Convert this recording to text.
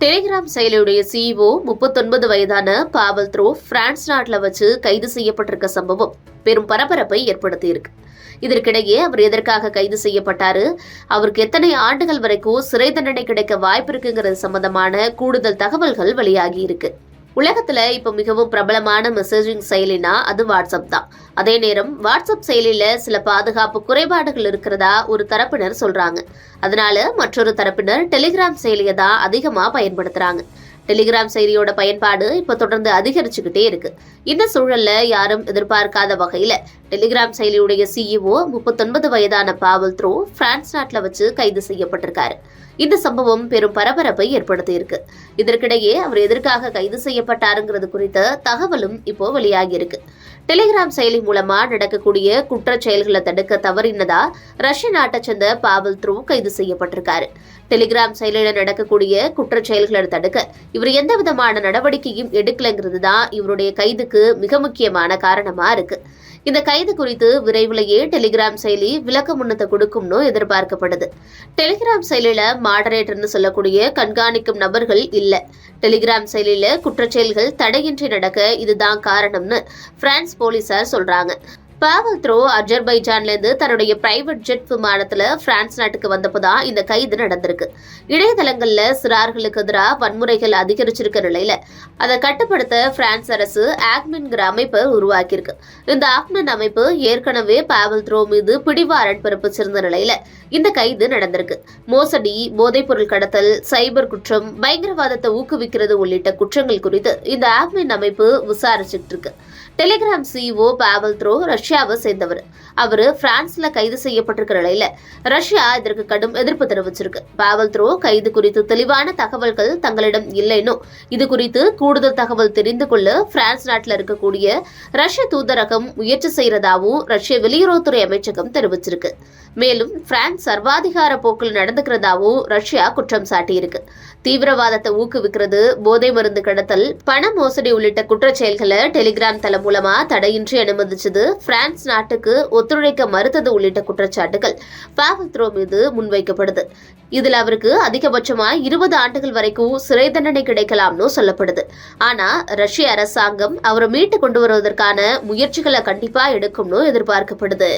Telegram செயலியுடைய CEO முப்பத்தொன்பது வயதான பாவல் throw France நாட்டில் வச்சு கைது செய்யப்பட்டிருக்க சம்பவம் பெரும் பரபரப்பை ஏற்படுத்தியிருக்கு. இதற்கிடையே அவர் எதற்காக கைது செய்யப்பட்டாரு? அவருக்கு எத்தனை ஆண்டுகள் வரைக்கும் சிறை தண்டனை கிடைக்க வாய்ப்பு இருக்குங்கிறது சம்பந்தமான கூடுதல் தகவல்கள் வெளியாகி இருக்கு உலகத்துல இப்ப மிகவும் பிரபலமான மெசேஜிங் செயலினா அது வாட்ஸ்அப் தான். அதே நேரம் வாட்ஸ்அப் செயலில சில பாதுகாப்பு குறைபாடுகள் இருக்கிறதா ஒரு தரப்பினர் சொல்றாங்க. அதனால மற்றொரு தரப்பினர் டெலிகிராம் செயலியை தான் அதிகமா பயன்படுத்துறாங்க. டெலிகிராம் செயலியோட பயன்பாடு இப்ப தொடர்ந்து அதிகரிச்சுக்கிட்டே இருக்கு. இந்த சூழல்ல யாரும் எதிர்பார்க்காத வகையில டெலிகிராம் செயலியுடைய சிஇஓ முப்பத்தொன்பது வயதான பாவல் த்ரோ பிரான்ஸ் நாட்டில் வச்சு கைது செய்யப்பட்டிருக்காரு. இந்த சம்பவம் பெரும் பரபரப்பை ஏற்படுத்தியிருக்கு. இதற்கிடையே அவர் எதற்காக கைது செய்யப்பட்டாருங்கிறது குறித்த தகவலும் இப்போ வெளியாகியிருக்கு. டெலிகிராம் செயலி மூலமா நடக்கக்கூடிய குற்ற செயல்களை தடுக்க தவறினதா ரஷ்ய நாட்டை சேர்ந்த பாவல் த்ரூ கைது செய்யப்பட்டிருக்காரு. டெலிகிராம் செயலில் நடக்கக்கூடிய குற்றச் செயல்களை தடுக்க இவர் எந்த விதமான நடவடிக்கையும் எடுக்கலைங்கிறது தான் இவருடைய கைதுக்கு மிக முக்கியமான காரணமா இருக்கு. இந்த கைது குறித்து விரைவிலேயே டெலிகிராம் செயலி விளக்க முன்னத்தை கொடுக்கும்னு எதிர்பார்க்கப்படுது. டெலிகிராம் செயலில மாடரேட்டர்னு சொல்லக்கூடிய கண்காணிக்கும் நபர்கள் இல்ல. டெலிகிராம் செயலில குற்றச்செயல்கள் தடையின்றி நடக்க இதுதான் காரணம்னு பிரான்ஸ் போலீசார் சொல்றாங்க. பாவல் த்ரோ அஜர்பைஜான்லேருந்து தன்னுடைய பிரைவேட் ஜெட் விமானத்தில் பிரான்ஸ் நாட்டுக்கு வந்தப்போதான் இந்த கைது நடந்திருக்கு. இணையதளங்களில் சிறார்களுக்கு எதிராக வன்முறைகள் அதிகரிச்சிருக்க நிலையில் அதை கட்டுப்படுத்த பிரான்ஸ் அரசு ஆக்மின்கிற அமைப்பை உருவாக்கியிருக்கு. இந்த ஆக்மின் அமைப்பு ஏற்கனவே பாவல் த்ரோ மீது பிடிவாரண்ட் பிறப்பிச்சிருந்த நிலையில் இந்த கைது நடந்திருக்கு. மோசடி போதைப்பொருள் கடத்தல் சைபர் குற்றம் பயங்கரவாதத்தை ஊக்குவிக்கிறது உள்ளிட்ட குற்றங்கள் குறித்து இந்த ஆக்மின் அமைப்பு விசாரிச்சுட்டு இருக்கு. டெலிகிராம் சிஓ பாவல் த்ரோ ரஷ்யாவை சேர்ந்தவர். அவர் பிரான்ஸ்ல கைது செய்யப்பட்டிருக்கிற நிலையில ரஷ்யா இதற்கு கடும் எதிர்ப்பு தெரிவிச்சிருக்கு. பாவல் த்ரோ கைது குறித்து தெளிவான தகவல்கள் தங்களிடம் இல்லைன்னும் இது குறித்து கூடுதல் தகவல் தெரிந்து கொள்ள பிரான்ஸ் நாட்டில் இருக்கக்கூடிய ரஷ்ய தூதரகம் முயற்சி செய்யறதாகவும் ரஷ்ய வெளியுறவுத்துறை அமைச்சகம் தெரிவிச்சிருக்கு. மேலும் பிரான்ஸ் சர்வாதிகார போக்கில் நடந்துக்கிறதாவும் ரஷ்யா குற்றம் சாட்டியிருக்கு. தீவிரவாதத்தை ஊக்குவிக்கிறது போதை மருந்து கடத்தல் பண மோசடி உள்ளிட்ட குற்றச்செயல்களை டெலிகிராம் தளம் மூலமா தடையின்றி அனுமதிச்சது பிரான்ஸ் நாட்டுக்கு ஒத்துழைக்க மறுத்தது உள்ளிட்ட குற்றச்சாட்டுகள் பாவல் த்ரோ மீது முன்வைக்கப்படுது. இதில் அவருக்கு அதிகபட்சமாக இருபது ஆண்டுகள் வரைக்கும் சிறை தண்டனை கிடைக்கலாம்னு சொல்லப்படுது. ஆனா ரஷ்ய அரசாங்கம் அவரை மீட்டு கொண்டு வருவதற்கான முயற்சிகளை கண்டிப்பா எடுக்கும்னு எதிர்பார்க்கப்படுது.